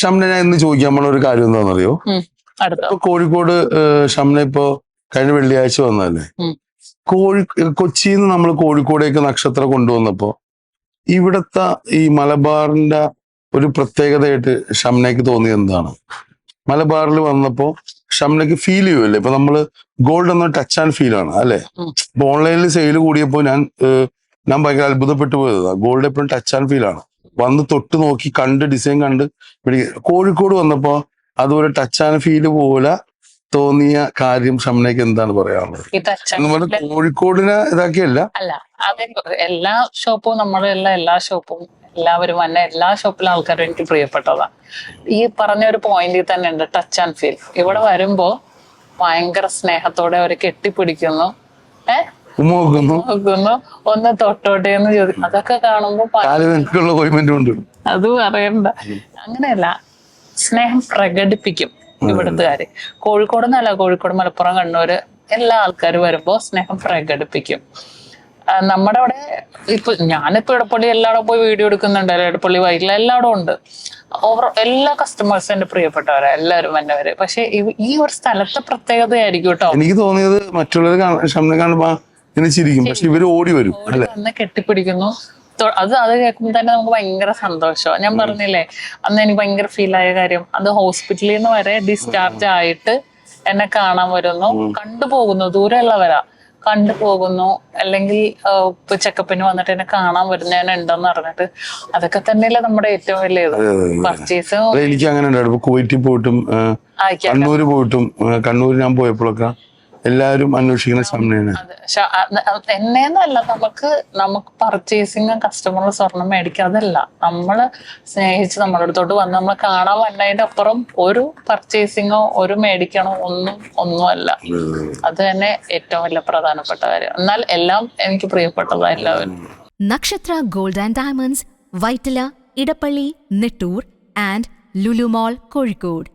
ഷംന ഞാൻ ഇന്ന് ചോദിക്കാൻ നമ്മളെ ഒരു കാര്യം എന്താണെന്നറിയോ? ഇപ്പൊ കോഴിക്കോട് ഷംന ഇപ്പോ കഴിഞ്ഞ വെള്ളിയാഴ്ച വന്നതല്ലേ. കോഴി കൊച്ചിയിൽ നിന്ന് നമ്മൾ കോഴിക്കോടേക്ക് നക്ഷത്രം കൊണ്ടുവന്നപ്പോ ഇവിടത്തെ ഈ മലബാറിന്റെ ഒരു പ്രത്യേകതയായിട്ട് ഷംനയ്ക്ക് തോന്നിയത് എന്താണ്? മലബാറിൽ വന്നപ്പോ ഷംനയ്ക്ക് ഫീൽ ചെയ്യുമല്ലേ ഇപ്പൊ നമ്മൾ ഗോൾഡ് എന്ന ടച്ച് ആൻഡ് ഫീൽ ആണ് അല്ലെ? ഇപ്പൊ ഓൺലൈനിൽ സെയിൽ കൂടിയപ്പോ ഞാൻ ഞാൻ ഭയങ്കര അത്ഭുതപ്പെട്ടു പോയതാ. ഗോൾഡ് എപ്പോഴും ടച്ച് ആൻഡ് ഫീൽ ആണ്. വന്ന് തൊട്ട് നോക്കി കണ്ട് ഡിസൈൻ കണ്ട് പിടിക്കുക കോഴിക്കോട് വന്നപ്പോ അതുപോലെ ടച്ച് ആൻഡ് ഫീൽ പോലെ തോന്നിയ കാര്യം ഷംനയ്ക്ക് എന്താണ് പറയാനുള്ളത്? എന്ന് കോഴിക്കോടിനെ ഇതാക്കിയല്ല. അല്ല എല്ലാ ഷോപ്പും നമ്മുടെ എല്ലാ എല്ലാ ഷോപ്പും എല്ലാവരും തന്നെ എല്ലാ ഷോപ്പിലെ ആൾക്കാരും എനിക്ക് പ്രിയപ്പെട്ടതാ. ഈ പറഞ്ഞ ഒരു പോയിന്റിൽ തന്നെ ഉണ്ട് ടച്ച് ആൻഡ് ഫീൽ ഇവിടെ വരുമ്പോ ഭയങ്കര സ്നേഹത്തോടെ അവരെ കെട്ടിപ്പിടിക്കുന്നു. ഏഹ് ഉമ്മ ഒന്ന് തൊട്ടോട്ടെ എന്ന് ചോദിക്കും അതൊക്കെ കാണുമ്പോ ഭ- കാൽ നിനക്കുള്ള കോയിമെന്റ് ഉണ്ട് അത് പറയണ്ട. അങ്ങനെയല്ല. സ്നേഹം പ്രകടിപ്പിക്കും ഇവിടുത്തുകാര്. കോഴിക്കോട് എന്നല്ല കോഴിക്കോട് മലപ്പുറം കണ്ണൂര് എല്ലാ ആൾക്കാരും വരുമ്പോ സ്നേഹം പ്രകടിപ്പിക്കും. നമ്മുടെ അവിടെ ഇപ്പൊ ഞാനിപ്പോ ഇടപ്പള്ളി എല്ലായിടും പോയി വീഡിയോ എടുക്കുന്നുണ്ട്. ഇടപ്പള്ളി വൈകില്ല എല്ലായിടും ഉണ്ട്. ഓവർ എല്ലാ കസ്റ്റമേഴ്സും എന്റെ പ്രിയപ്പെട്ടവരാ. എല്ലാവരും എന്നവര് പക്ഷെ ഈ ഒരു സ്ഥലത്തെ പ്രത്യേകതയായിരിക്കും കേട്ടോ. എനിക്ക് തോന്നിയത് മറ്റുള്ളവർ കാണുമ്പോ ഇങ്ങനെ ചിരിക്കും. പക്ഷെ ഇവർ ഓടി വരും അല്ലെ? വന്ന് കെട്ടിപ്പിടിക്കുന്നു. അത് അത് കേൾക്കുമ്പോൾ തന്നെ നമുക്ക് ഭയങ്കര സന്തോഷം ഞാൻ പറഞ്ഞില്ലേ അന്ന് എനിക്ക് ഭയങ്കര ഫീൽ ആയ കാര്യം അത് ഹോസ്പിറ്റലിൽ നിന്ന് വരെ ഡിസ്ചാർജ് ആയിട്ട് എന്നെ കാണാൻ വരുന്നു. കണ്ടുപോകുന്നു ദൂരെയുള്ളവരാ. കണ്ടുപോകുന്നു അല്ലെങ്കിൽ ചെക്കപ്പിന് വന്നിട്ട് എന്നെ കാണാൻ വരുന്നതിനുണ്ടെന്ന് പറഞ്ഞിട്ട് അതൊക്കെ തന്നെയല്ലേ നമ്മുടെ ഏറ്റവും വലിയ പർച്ചേസും എനിക്ക് അങ്ങനെ ഉണ്ടായിരുന്നു. ഇപ്പൊ കുവൈറ്റിൽ പോയിട്ടും കണ്ണൂര് പോയിട്ടും ഏഹ്, കണ്ണൂര് ഞാൻ പോയപ്പോഴൊക്കെ എല്ലാവരും അന്വേഷിക്കുന്ന സമയമാണ് എന്നെന്നല്ല നമുക്ക് നമുക്ക് പർച്ചേസിങ് കസ്റ്റമർ സ്വർണം മേടിക്കുക. അതല്ല നമ്മൾ സ്നേഹിച്ച് നമ്മുടെ അടുത്തോട്ട് വന്ന് നമ്മൾ കാണാൻ വന്നതിന്റെ അപ്പുറം ഒരു പർച്ചേസിങ്ങോ ഒരു മേടിക്കണോ ഒന്നും ഒന്നുമല്ല. അത് തന്നെ ഏറ്റവും വലിയ പ്രധാനപ്പെട്ട കാര്യം. എന്നാൽ എല്ലാം എനിക്ക് പ്രിയപ്പെട്ടതാ എല്ലാവരും. Nakshatra gold and diamonds Vyttila Edappally Nettoor and Lulu Mall Kozhikode.